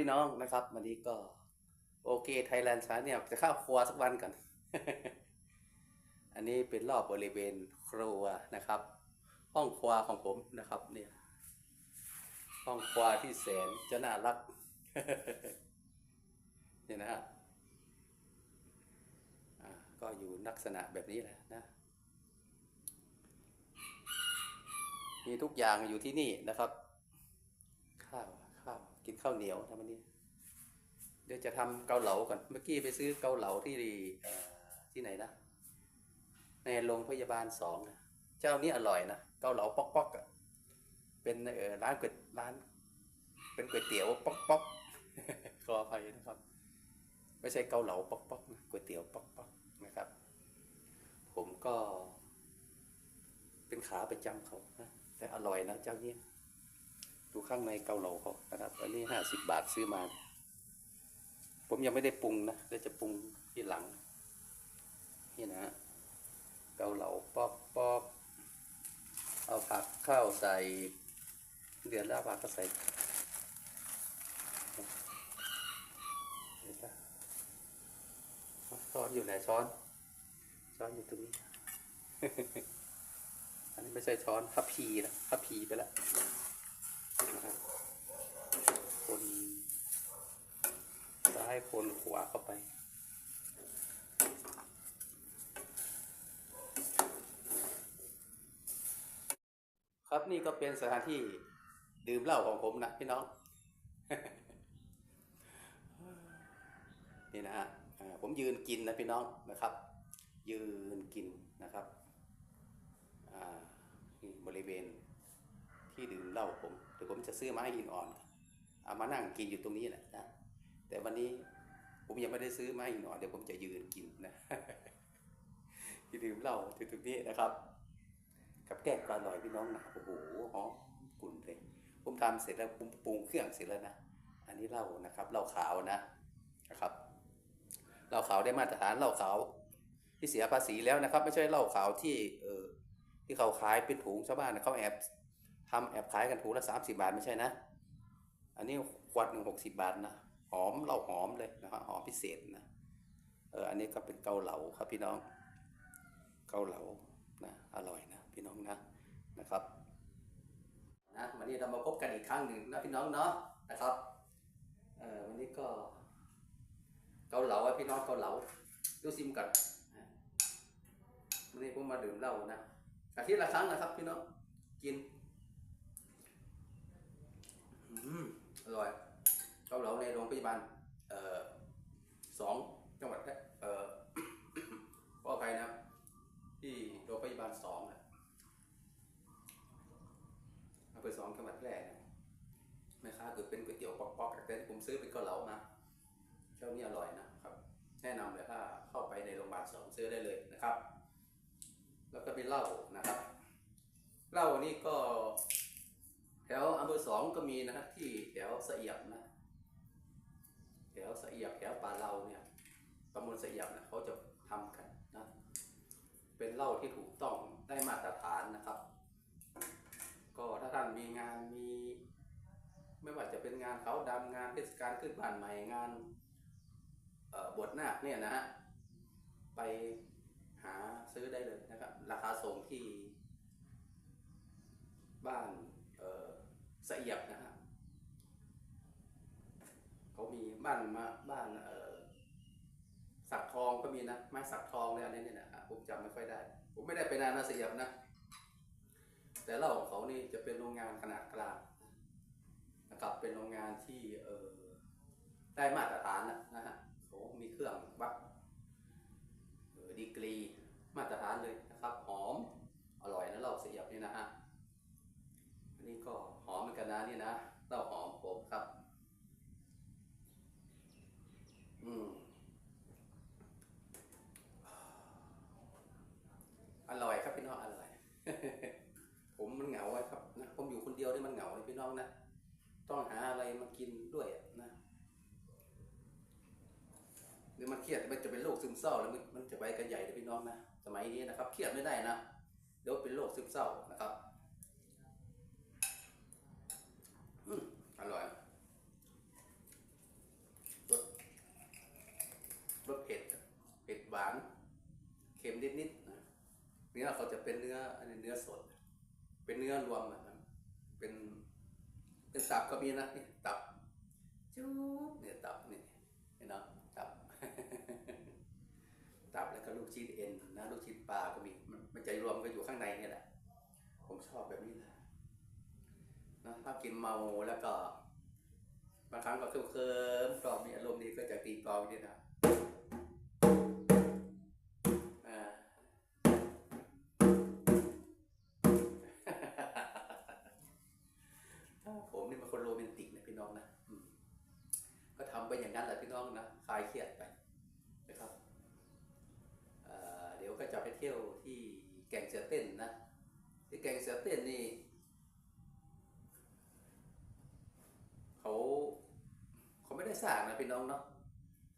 พี่น้องนะครับ วันนี้ก็โอเคไทยแลนด์ชาเนี่ยจะเข้าครัวสักวันก่อน อันนี้เป็นรอบบริเวณครัวนะครับ ห้องครัวของผมนะครับเนี่ยห้องครัวที่แสนจะน่ารักเนี่ยนะฮะก็อยู่ลักษณะแบบนี้แหละนะมีทุกอย่างอยู่ที่นี่นะครับ ข้าว กินข้าวเหนียวนะวันนี้ เดี๋ยวจะทำเกาเหลาก่อน เมื่อกี้ไปซื้อเกาเหลาที่เอ่อที่ไหนนะในโรงพยาบาลสองนะเจ้านี้อร่อยนะเกาเหลาป๊อกป๊อกอะเป็นเออร้านก๋วยร้าน เป็นก๋วยเตี๋ยวป๊อกป๊อกขออภัยนะครับ ไม่ใช่เกาเหลาป๊อกป๊อกนะก๋วยเตี๋ยวป๊อกป๊อกนะครับ ผมก็ เป็นขาประจำเขานะแต่อร่อยนะเจ้านี้ ดูข้างในเกาเหลาเขานะครับอันนี้ห้าสิบบาทซื้อมา ผมยังไม่ได้ปรุงนะเดี๋ยวจะปรุงที่หลัง นี่นะเกาเหลาป๊อกป๊อกเอาผักข้าวใส่ เดือนแล้วผักก็ใส่ช้อนอยู่ไหนช้อน ช้อนอยู่ตรงนี้ อันนี้ไม่ใช่ช้อนทัพพีนะทัพพีไปแล้ว นะครับคนซ้ายคนขวาเข้าไปครับนี่ก็เป็นสถานที่ดื่มเหล้าของผมนะพี่น้อง นี่นะฮะผมยืนกินนะพี่น้องนะครับ ยืนกินนะครับบริเวณที่ดื่มเหล้าผม ดี๋ยวผมจะซื้อไม้หินอ่อนเอามานั่งกินอยู่ตรงนี้แหละนะแต่วันนี้ผมยังไม่ได้ซื้อไม้หินอ่อนเดี๋ยวผมจะยืนกินนะที่ดื่มเหล้าที่ตรงนี้นะครับ กับแก้มก็อร่อยพี่น้องหนะโอ้โหหอมกลุ่นเลยผมทำเสร็จแล้วผมปรุงเครื่องเสร็จแล้วนะอันนี้เหล้านะครับเหล้าขาวนะนะครับเหล้าขาวได้มาตรฐานเหล้าขาวที่เสียภาษีแล้วนะครับ ไม่ใช่เหล้าขาวที่เออที่เขาขายเป็นถุงชาวบ้านนะเขาแอบ ทำแอบขายกันถุงละสามสิบาทไม่ใช่นะ อันนี้ขวดหนึ่งหกสิบาทนะ หอมเราหอมเลยนะครับหอมพิเศษนะ เออ อันนี้ก็เป็นเกาเหลาครับพี่น้อง เกาเหลา นะ อร่อยนะพี่น้องนะ นะครับ นะวันนี้เรามาพบกันอีกครั้งหนึ่งนะพี่น้องเนาะ นะครับ เออวันนี้ก็ เกาเหลาอะพี่น้องเกาเหลา ดูซิมก่อนวันนี้ผมมาดื่มเหล้านะอาทิตย์ละครั้งนะครับพี่น้อง กิน อืมอร่อยเกาเหลาในโรงพยาบาลเอ่อสองจังหวัดเอ่อขออภัยนะที่โรงพยาบาลสองอะอำเภอสองจังหวัดแพร่นะแม่ค้าคือเป็นก๋วยเตี๋ยวป๊อกๆแต่ผมซื้อเป็นเกาเหลามาเจ้านี้อร่อยนะครับ แนะนำเลยถ้าเข้าไปในโรงพยาบาลสองซื้อได้เลยนะครับ แล้วก็เป็นเหล้านะครับเหล้านี่ก็ แถวอำเภอสองก็มีนะฮะที่แถวสเอียบนะแถวสเอียบแถวป่าเราเนี่ยตำบลสเอียบนะเขาจะทำกันนะเป็นเหล้าที่ถูกต้องได้มาตรฐานนะครับ ก็ถ้าท่านมีงานมี ไม่ว่าจะเป็นงานเขาดำงานเทศกาลขึ้นบ้านใหม่งานบวชนาคเนี่ยนะฮะไปหาซื้อได้เลยนะครับ ราคาส่งที่บ้าน สเอียบนะฮะเขามีบ้านมาบ้านเออสักทองก็มีนะไม้สักทองเลยอันนี้เนี่ยนะฮะผมจำไม่ค่อยได้ ผมไม่ได้ไปนานนะสเอียบนะ แต่เล่าของเขานี่จะเป็นโรงงานขนาดกลางนะครับเป็นโรงงานที่เออได้มาตรฐานนะนะฮะเขามีเครื่องวัดดีกรีมาตรฐานเลยนะครับหอมอร่อยนะเหล่าเสียบนี่นะฮะ มเหมือนกันนะนี่นะเต้าหอมผมครับ อืมอร่อยครับพี่น้องอร่อย ผมมันเหงาไว้ครับนะผมอยู่คนเดียวนี่มันเหงาเลยพี่น้องนะต้องหาอะไรมากินด้วยนะหรือมันเครียดมันจะเป็นโรคซึมเศร้าแล้วมันจะไปกันใหญ่เลยพี่น้องนะสมัยนี้นะครับ เครียดไม่ได้นะเดี๋ยวเป็นโรคซึมเศร้านะครับ อร่อยรสรสเผ็ดเผ็ดหวานเค็มนิดๆนะเนื้อเขาจะเป็นเนื้ออันนี้เนื้อสด เป็นเนื้อรวมนะครับเป็นเป็นตับก็มีนะนี่ตับจุ๊บเนี่ยตับนี่เห็นไหมตับ ตับแล้วก็ลูกชิ้นเอ็นนะลูกชิ้นปลาก็มี มันใจรวมกันอยู่ข้างในนี่แหละ ผมชอบแบบนี้นะ นะถ้ากินเมาแล้วก็บางครั้งก็เคลิ้มๆก็มีอารมณ์ดีก็จะตีกลองนิดนะอ่าผมนี่เป็นคนโรแมนติกนะพี่น้องนะก็ทำไปอย่างนั้นแหละพี่น้องนะคลายเครียดไปนะครับเเดี๋ยวก็จะไปเที่ยวที่แก่งเสือเต้นนะที่แก่งเสือเต้นนี่เขา เขาไม่ได้สร้างนะพี่น้องเนาะ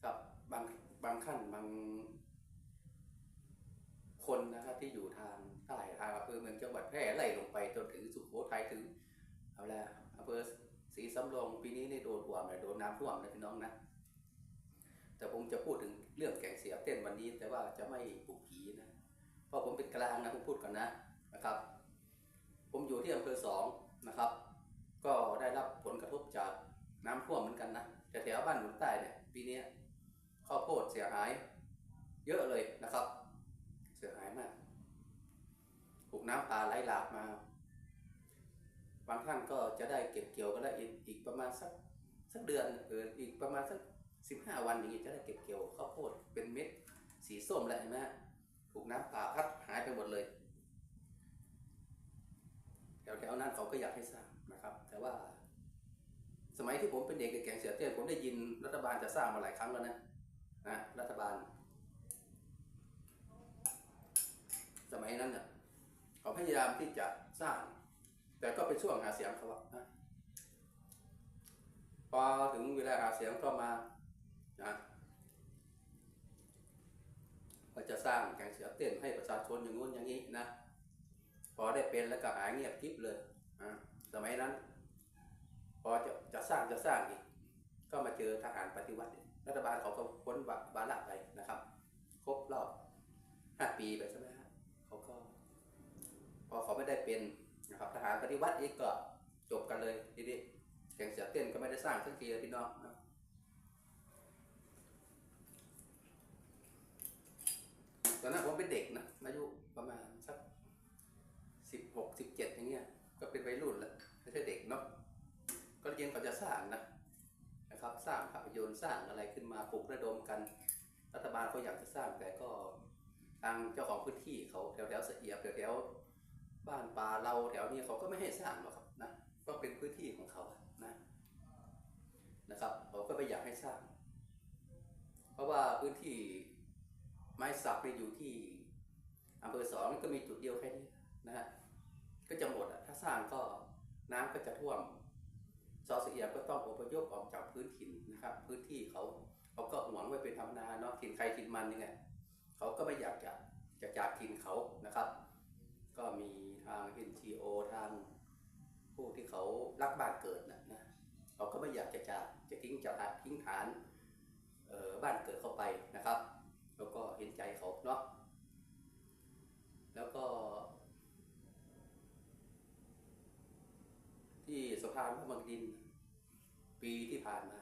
ครับบางบางขั้นบาง คนนะครับที่อยู่ทางใต้ทางอำเภอเมืองจังหวัดแพร่ไหลลงไปจนถึงสุโขทัยถึงเอาละอำเภอศรีสำโรงปีนี้นี่โดนท่วมเลยโดนน้ำท่วมนะพี่น้องนะแต่ผมจะพูดถึงเรื่องแก่งเสียเต้นวันนี้ แต่ว่าจะไม่ปลุกผีนะเพราะผมเป็นกลางนะผมพูดก่อนนะนะครับ ผมอยู่ที่อำเภอสองนะครับ ก็ได้รับผลกระทบจากน้ำท่วมเหมือนกันนะ แถวบ้านหนุนใต้เนี่ยปีนี้ข้าวโพดเสียหาย เยอะเลยนะครับ เสียหายมากถูกน้ำป่าไหลหลากมาบางท่านก็จะได้เก็บเกี่ยวก็ได้อีกอีกประมาณสักสักเดือนเอออีกประมาณสักสิบห้าวันอย่างนี้จะได้เก็บเกี่ยวข้าวโพดเป็นเม็ดสีส้มแล้วเห็นไหมถูกน้ำป่าพัดหายไปหมดเลยแถวๆนั้นเขาก็อยากให้สร้างนะครับ แต่ว่า มัยที่ผมเป็นเด็กในแก่งเสือเต้นผมได้ยินรัฐบาลจะสร้างมาหลายครั้งแล้วนะนะรัฐบาล สมัยนั้นเนี่ยเขาพยายามที่จะสร้าง แต่ก็เป็นช่วงหาเสียงเขาอะนะพอถึงเวลาหาเสียงก็มานะก็จะสร้างแข่งเสือเต้นให้ประชาชนอย่างงู้นอย่างนี้นะพอได้เป็นแล้วก็หายเงียบกิบเลยนะสมัยนั้น พอจะจะสร้างจะสร้างอีก ก็มาเจอทหารปฏิวัติ รัฐบาลเขาก็พ้นวาระไปนะครับ ครบรอบห้าปีไปใช่ไหมฮะเขาก็ พอเขาไม่ได้เป็นนะครับ ทหารปฏิวัติอีกก็จบกันเลยทีนี้แข่งเสือเต้นก็ไม่ได้สร้างสักทีเลยพี่น้องนะตอนนั้นผมเป็นเด็กนะอายุประมาณสักสิบหกสิบเจ็ดอย่างเงี้ย ก็เป็นวัยรุ่นแล้วไม่ใช่เด็กเนาะ ก็ยังเขาจะสร้างนะนะครับสร้างภาพยนตร์สร้างอะไรขึ้นมาปลุกระดมกัน รัฐบาลเขาอยากจะสร้างแต่ก็ทางเจ้าของพื้นที่เขาแถวแถวเสียบแถวแถวบ้านป่าเราแถวนี้เขาก็ไม่ให้สร้างหรอกครับนะก็เป็นพื้นที่ของเขานะนะครับเขาก็ไม่อยากให้สร้าง เพราะว่าพื้นที่ไม้สักเนี่ยอยู่ที่อำเภอสองก็มีจุดเดียวแค่นี้นะฮะก็จะหมดอะถ้าสร้างก็น้ำก็จะท่วม ซอสเอียก็ต้องอพยพออกจากพื้นถิ่นนะครับ พื้นที่เขาเขาก็หวงไว้เป็นธรรมดาเนาะถิ่นใครถิ่นมันยังไงเขาก็ไม่อยากจะจะจากถิ่นเขานะครับ ก็มีทาง NGO ทางผู้ที่เขารักบ้านเกิดนะนะเขาก็ไม่อยากจะจากจะทิ้งจะทิ้งฐานบ้านเกิดเข้าไปนะครับ แล้วก็เห็นใจเขาเนาะแล้วก็ที่สะพานพระบางดิน ปีที่ผ่านมา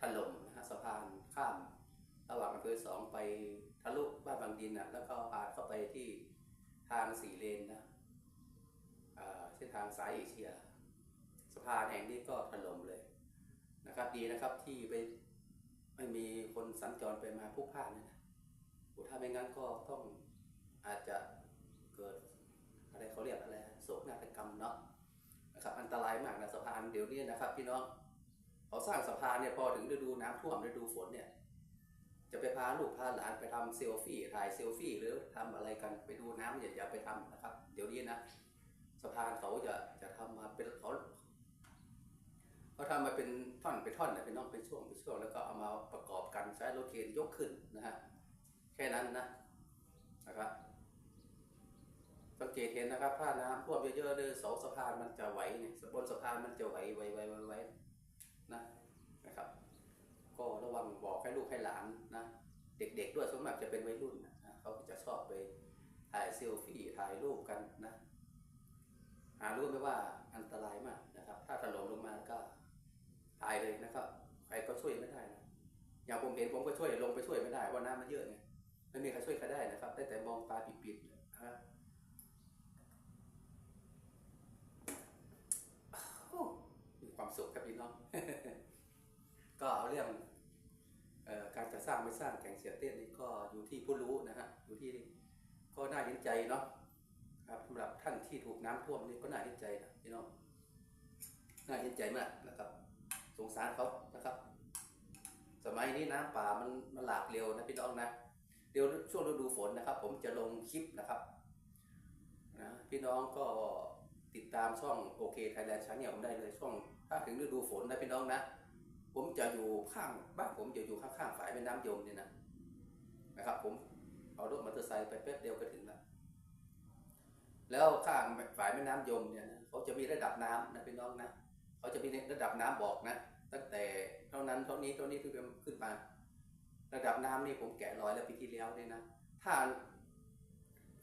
ถล่มนะฮะสะพานข้ามระหว่างอำเภอสองไปทะลุบ้านบางดินนะแล้วก็ผ่านเข้าไปที่ทางสี่เลนนะอ่าเส้นทางสายเอเชียสะพานแห่งนี้ก็ถล่มเลยนะครับ ดีนะครับที่ไปไม่มีคนสัญจรไปมาพลุกพล่านนะนะโอ้ถ้าไม่งั้นก็ต้องอาจจะเกิดอะไรเขาเรียกอะไรโศกนาฏกรรมเนาะนะครับอันตรายมากนะสะพานเดี๋ยวนี้นะครับพี่น้อง เขาสร้างสะพานเนี่ยพอถึงฤดูน้ำท่วมฤดูฝนเนี่ย จะไปพาลูกพาหลานไปทำเซลฟี่ถ่ายเซลฟี่หรือทำอะไรกันไปดูน้ำอย่าอย่าไปทำนะครับ เดี๋ยวนี้นะสะพานเขาจะจะทำมาเป็นเขาเขาทำมาเป็นท่อนเป็นท่อนนะเป็นน้องเป็นช่วงเป็นช่วงแล้วก็เอามาประกอบกันใช้รถเคนยกขึ้นนะฮะแค่นั้นนะนะครับสังเกตเห็นนะครับถ้าน้ำท่วมเยอะๆเลยเสาสะพานมันจะไหวเนี่ยบนสะพานมันจะไหวไหวไหวไหว นะนะครับ ก็ระวังบอกให้ลูกให้หลานนะเด็กๆด้วยส่วนมากจะเป็นวัยรุ่นนะเขาจะชอบไปถ่ายเซลฟี่ถ่ายรูปกันนะหารู้ไหมว่าอันตรายมากนะครับ ถ้าถล่มลงมาก็ตายเลยนะครับ ใครก็ช่วยไม่ได้นะอย่างผมเห็นผมก็ช่วยลงไปช่วยไม่ได้ว่าน้ำมันเยอะไงไม่มีใครช่วยใครได้นะครับ ได้แต่มองตาปิดๆนะครับโอ้มีความสุขครับ พี่น้อง ก็เอาเรื่องการจะสร้างไม่สร้างแข่งเสียเต้นนี่ก็อยู่ที่ผู้รู้นะฮะอยู่ที่ก็น่าเห็นใจเนาะครับสำหรับท่านที่ถูกน้ำท่วมนี่ก็น่าเห็นใจนะพี่น้องน่าเห็นใจมากนะครับ สงสารเขานะครับ สมัยนี้น้ำป่ามันมันหลากเร็วนะพี่น้องนะเดี๋ยวช่วงฤดูฝนนะครับ ผมจะลงคลิปนะครับนะพี่น้องก็ติดตามช่องโอเคไทยแลนด์ชาแนลผมได้เลยช่วง ถ้าถึงฤดูฝนนะพี่น้องนะ ผมจะอยู่ข้างบ้านผมจะอยู่ข้างๆฝ่ายแม่น้ำยมเนี่ยนะนะครับ ผมเอารถมอเตอร์ไซค์ไปแป๊บเดียวก็ถึงแล้วแล้วข้างฝ่ายแม่น้ำยมเนี่ยเขาจะมีระดับน้ำนะพี่น้องนะเขาจะมีระดับน้ำบอกนะตั้งแต่เท่านั้นเท่านี้เท่านี้ขึ้นไปขึ้นมา ระดับน้ำนี่ผมแกะรอยแล้วปีที่แล้วเนี่ยนะถ้า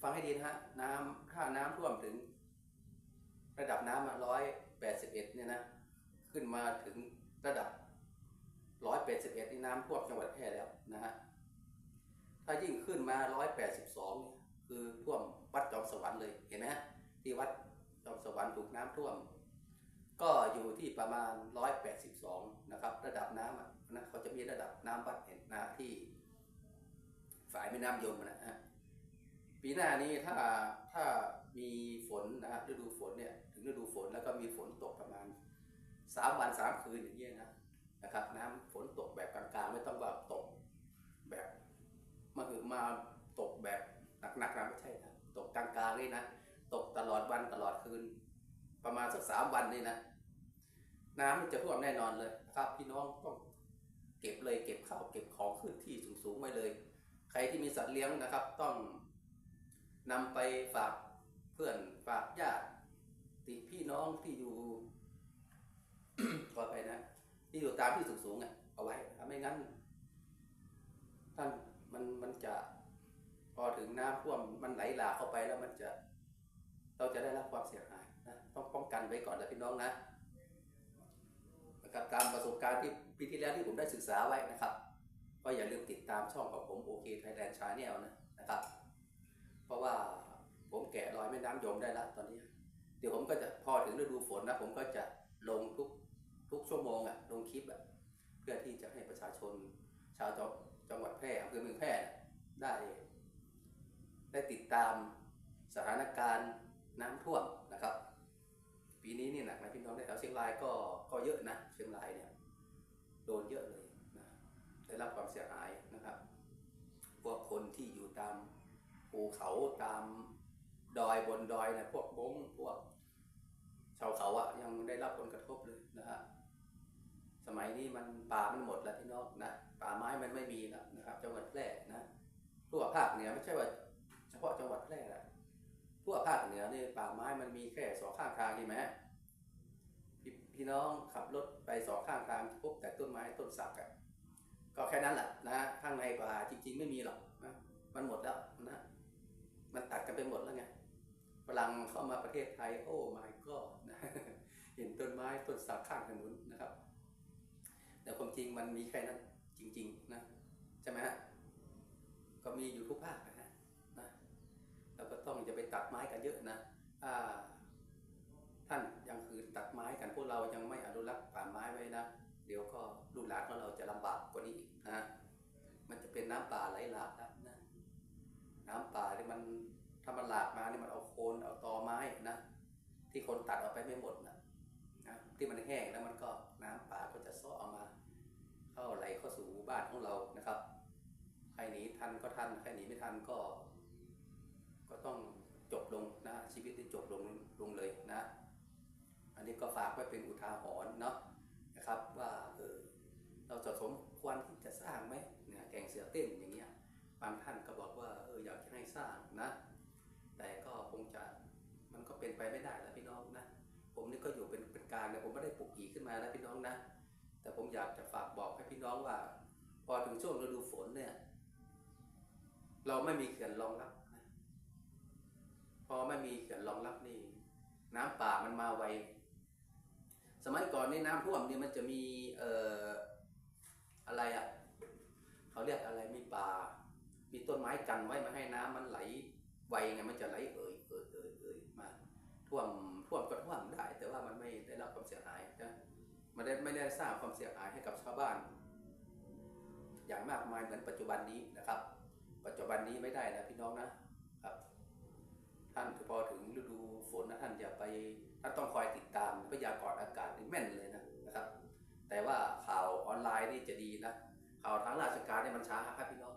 ฟังให้ดีนะฮะน้ำถ้าน้ำท่วมถึง ระดับน้ำร้อยแปดสิบเอ็ดเนี่ยนะ ขึ้นมาถึงระดับร้อยแปดสิบเอ็ดนี่น้ำท่วมจังหวัดแพร่แล้วนะฮะถ้ายิ่งขึ้นมาร้อยแปดสิบสองเนี่ยคือท่วมวัดจอมสวรรค์เลยเห็นไหมฮะที่วัดจอมสวรรค์ถูกน้ำท่วม ก็อยู่ที่ประมาณ182นะครับ ระดับน้ำนะเขาจะมีระดับน้ำวัดเห็นนะที่ฝ่ายแม่น้ำยมนะฮะปีหน้านี้ถ้าถ้ามีฝนนะฮะฤดูฝนเนี่ยถึงฤดูฝนแล้วก็มีฝนตกประมาณ 3วัน3คืนอย่างเงี้ยนะนะครับ น้ำฝนตกแบบกลางๆ ไม่ต้องแบบตกแบบมาหือมาตกแบบหนักๆนะไม่ใช่นะตกกลางๆเลยนะตกตลอดวันตลอดคืน ประมาณสักสามวันนี่นะ น้ำมันจะท่วมแน่นอนเลยนะครับพี่น้องต้องเก็บเลยเก็บข้าวเก็บของขึ้นที่สูงๆไว้เลย ใครที่มีสัตว์เลี้ยงนะครับ ต้องนำไปฝากเพื่อนฝากญาติติพี่น้องที่อยู่ ขอไปนะที่อยู่ตามที่สูงๆอะเอาไว้ถ้าไม่งั้น ท่านมันมันจะพอถึงน้ำท่วมมันไหลหลากเข้าไปแล้วมันจะ เราจะได้รับความเสียหายนะต้องป้องกันไว้ก่อนนะพี่น้องนะนะครับตามประสบการณ์ที่ปีที่แล้วที่ผมได้ศึกษาไว้นะครับ ก็อย่าลืมติดตามช่องของผมโอเคไทยแลนด์ชาแนลนะนะครับ เพราะว่าผมแกะรอยแม่น้ำยมได้แล้วตอนนี้ เดี๋ยวผมก็จะพอถึงฤดูฝนนะ ผมก็จะลงทุก ทุกชั่วโมงอะลงคลิปอะเพื่อที่จะให้ประชาชนชาวจังจังหวัดแพร่อำเภอเมืองแพร่ได้ ได้ติดตามสถานการณ์น้ำท่วมนะครับ ปีนี้นี่หนักนะพี่น้องแถวเชียงรายก็ก็เยอะนะเชียงรายเนี่ยโดนเยอะเลยนะได้รับความเสียหายนะครับ พวกคนที่อยู่ตามภูเขาตามดอยบนดอยนะพวกบงพวกชาวเขาอะยังได้รับผลกระทบเลยนะฮะ สมัยนี้มันป่ามันหมดแล้วพี่น้องนะป่าไม้มันไม่มีแล้วนะครับ จังหวัดแพร่นะทั่วภาคเหนือไม่ใช่ว่าเฉพาะจังหวัดแพร่ละทั่วภาคเหนือเนี่ยป่าไม้มันมีแค่สองข้างทางใช่ไหมพี่พี่น้องขับรถไปสองข้างทางพบแต่ต้นไม้ต้นสักอะก็แค่นั้นแหละนะข้างในป่าจริง ๆ ไม่มีหรอกนะมันหมดแล้วนะ มันตัดกันไปหมดแล้วไงฝรั่งเข้ามาประเทศไทยโอ้ my god นะเห็นต้นไม้ต้นสักข้างถนนนะครับ แต่ความจริงมันมีแค่นั้นจริง ๆ นะใช่ไหมฮะก็มีอยู่ทุกภาคนะฮะนะเราก็ต้องจะไปตัดไม้กันเยอะนะถ้าท่านยังคืนตัดไม้กันพวกเรายังไม่อนุรักษ์ป่าไม้ไว้นะเดี๋ยวก็ลูกหลานของเราจะลำบากกว่านี้อีกนะมันจะเป็นน้ำป่าไหลหลากแล้วนะน้ำป่าที่มันถ้ามันหลากมาเนี่ยมันเอาโคนเอาตอไม้นะที่คนตัดเอาไปไม่หมดนะนะที่มันแห้งแล้วมันก็จะซ้อเอามา เข้าไหลเข้าสู่หมู่บ้านของเรานะครับ ใครหนี ทันก็ทัน ใครหนีไม่ทันก็ ก็ต้องจบลงนะชีวิตที่จบลงลงเลยนะ อันนี้ก็ฝากไว้เป็นอุทาหรณ์เนาะนะครับว่าเออเราจะสมควรที่จะสร้างไหมเนี่ยแกงเสือเต้นอย่างเงี้ยบางท่านก็บอกว่าเอออยากจะให้สร้างนะ แต่ก็คงจะมันก็เป็นไปไม่ได้แล้วพี่น้องนะผมนี่ก็อยู่เป็นเป็นกลางนะผมไม่ได้ปลุกผีขึ้นมานะพี่น้องนะ แต่ผมอยากจะฝากบอกให้พี่น้องว่า พอถึงช่วงฤดูฝนเนี่ย เราไม่มีเขื่อนรองรับนะพอไม่มีเขื่อนรองรับนี่น้ำป่ามันมาไว สมัยก่อนนี่น้ำท่วมนี่มันจะมีเอ่ออะไรอะเขาเรียกอะไรมีป่า มีต้นไม้กันไว้มาให้น้ำมันไหลไวไงมันจะไหลเอ่ยเอ่ยเอ่ยเอ่ยมาท่วมท่วมก็ท่วมได้ แต่ว่ามันไม่ได้รับความเสียหายนะมันได้ไม่ได้สร้างความเสียหายให้กับชาวบ้าน อย่างมากมายเหมือนปัจจุบันนี้นะครับ ปัจจุบันนี้ไม่ได้นะพี่น้องนะครับ ท่านพอถึงฤดูฝนนะท่านอย่าไปท่านต้องคอยติดตามพยากรณ์อากาศนี่แม่นเลยนะนะครับ แต่ว่าข่าวออนไลน์นี่จะดีนะข่าวทางราชการเนี่ยมันช้าครับพี่น้อง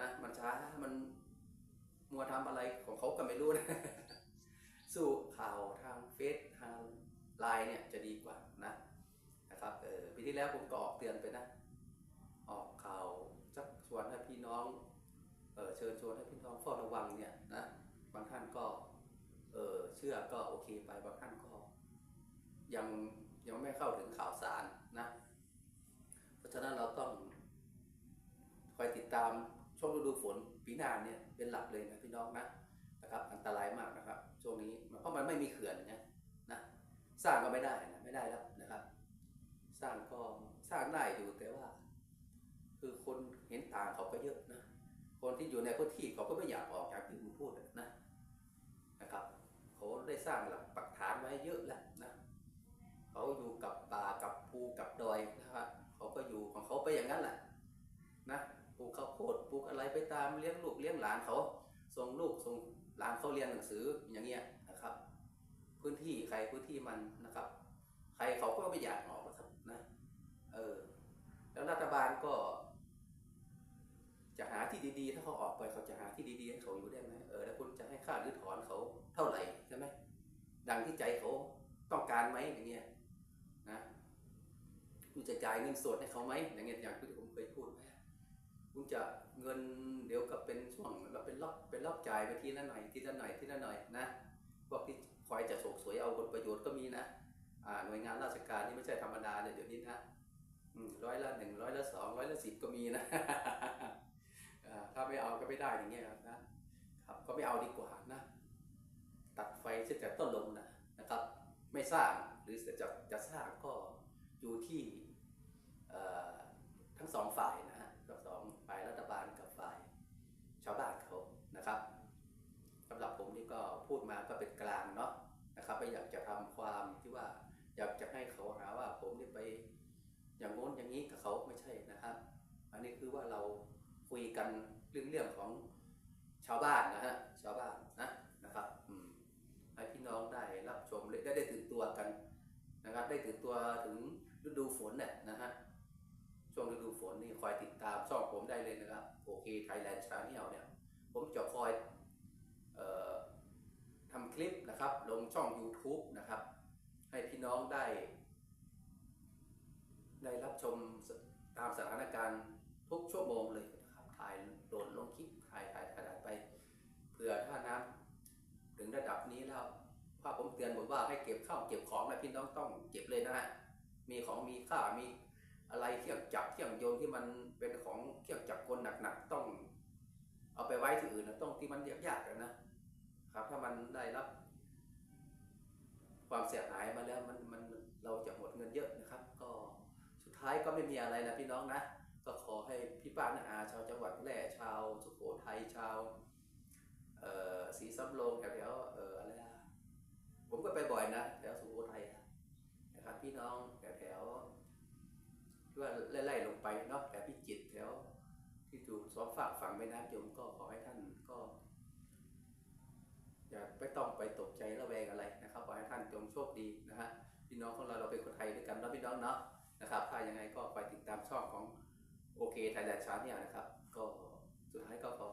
นะมันช้ามันมัวทำอะไรของเขาก็ไม่รู้นะสู้ข่าวทางเฟซทางไลน์เนี่ยจะดีกว่านะนะครับเออปีที่แล้วผมก็ออกเตือนไปนะ ออกข่าวชักชวนให้พี่น้อง เชิญชวนให้พี่น้องเฝ้าระวังเนี่ยนะบางท่านก็เออเชื่อก็โอเคไปบางท่านก็ ยังยังไม่เข้าถึงข่าวสารนะเพราะฉะนั้นเราต้องคอยติดตามช่วงฤดูฝนปีหน้าเนี่ยเป็นหลักเลยนะพี่น้องนะนะครับอันตรายมากนะครับช่วงนี้เพราะมันไม่มีเขื่อนนะนะสร้างก็ไม่ได้นะไม่ได้แล้วนะครับ สร้างก็สร้างได้อยู่แต่ว่า คือคนเห็นต่างเขาก็เยอะ คนที่อยู่ในพื้นที่เขาก็ไม่อยากออกจากที่ผมพูดนะนะครับเขาได้สร้างหลักปักฐานไว้เยอะแล้วนะเขาอยู่กับป่ากับภูกับดอยนะครับเขาก็อยู่ของเขาไปอย่างนั้นแหละนะปลูกข้าวโพดปลูกอะไรไปตามเลี้ยงลูกเลี้ยงหลานเขาส่งลูกส่งหลานเขาเรียนหนังสืออย่างเงี้ยนะครับ พื้นที่ใครพื้นที่มันนะครับ ใครเขาก็ไม่อยากออกหรอกครับนะเออแล้วรัฐบาลก็ จะหาที่ดีๆ ถ้าเขาออกไปเขาจะหาที่ดีๆให้เขาอยู่ได้ไหมเออแล้วคุณจะให้ค่าหรือถอนเขาเท่าไหร่ใช่ไหมดังที่ใจเขาต้องการไหมอย่างเงี้ยนะคุณจะจ่ายเงินสดให้เขาไหมอย่างเงี้ยอย่างที่ผมเคยพูดไปคุณจะเงินเดี๋ยวก็เป็นช่วงเราเป็นรอบเป็นรอบจ่ายไปทีละหน่อยทีละหน่อยทีละหน่อยนะพวกที่คอยจะโฉกสวยเอาผลประโยชน์ก็มีนะอ่าหน่วยงานราชการนี่ไม่ใช่ธรรมดาเนี่ยเดี๋ยวนี้นะร้อยละหนึ่งร้อยละสองร้อยละสิบก็มีนะ ถ้าไม่เอาก็ไม่ได้อย่างเงี้ยนะครับก็ไม่เอาดีกว่านะ ตัดไฟเสียแต่ต้นลมนะนะครับ ไม่สร้างหรือจะจะสร้างก็อยู่ที่ทั้งสองฝ่ายนะฮะสองฝ่ายรัฐบาลกับฝ่ายชาวบ้านเขานะครับสำหรับผมนี่ก็พูดมาก็เป็นกลางเนาะนะครับไม่อยากจะทำความที่ว่าอยากจะให้เขาหาว่าผมนี่ไปอย่างโน้นอย่างนี้กับเขาไม่ใช่นะครับ อันนี้คือว่าเรา คุยกันเรื่องเรื่องของชาวบ้านนะฮะชาวบ้านนะนะครับอืมให้พี่น้องได้รับชมได้ได้ตื่นตัวกันนะครับ ได้ตื่นตัวถึงฤดูฝนเนี่ยนะฮะช่วงฤดูฝนนี่คอยติดตามช่องผมได้เลยนะครับโอเคไทยแลนด์ชาแนลเนี่ย ผมจะคอยออทำคลิปนะครับ ลงช่อง YouTube นะครับ ให้พี่น้องได้ ได้รับชมตามสถานการณ์ทุกชั่วโมงเลยายโหลดลงคลิปถ่ายถ่ายถ่ายไปเผื่อถ้าน้ำถึงระดับนี้แล้วถ้าผมเตือนบอกว่าให้เก็บข้าวเก็บของแล้วพี่น้องต้องเก็บเลยนะฮะมีของมีค่ามีอะไรเครื่องจักรเครื่องโยนที่มันเป็นของเครื่องจักรกลหนักๆต้อง เอาไปไว้ที่อื่นนะต้องที่มันยากๆกันนะครับ ถ้ามันได้รับ ความเสียหายมาแล้วมันมันเราจะหมดเงินเยอะนะครับ ก็สุดท้ายก็ไม่มีอะไรนะพี่น้องนะ ก็ขอให้พี่ป้านาอาชาวจังหวัดแพร่ชาวสุโขทัยชาวเอ่อสีสำโรงแถวแถวๆเอ่ออะไรอะผมก็ไปบ่อยนะแถวสุโขทัยนะครับพี่น้องแถวแถวๆที่ว่าไล่ๆลงไปเนาะแถวพิจิตรแถวที่ถูกสองฝั่งฝั่งแม่น้ำยมก็ขอให้ท่านก็อย่าไม่ต้องไปตกใจระแวงอะไรนะครับขอให้ท่านจงโชคดีนะฮะพี่น้องของเราเราเป็นคนไทยด้วยกันเนาะพี่น้องเนาะนะครับถ้ายังไงก็ไปติดตามช่องของ โอเคไทยแลนด์ชาร์เนี่ยนะครับ ก็สุดท้ายก็ขอ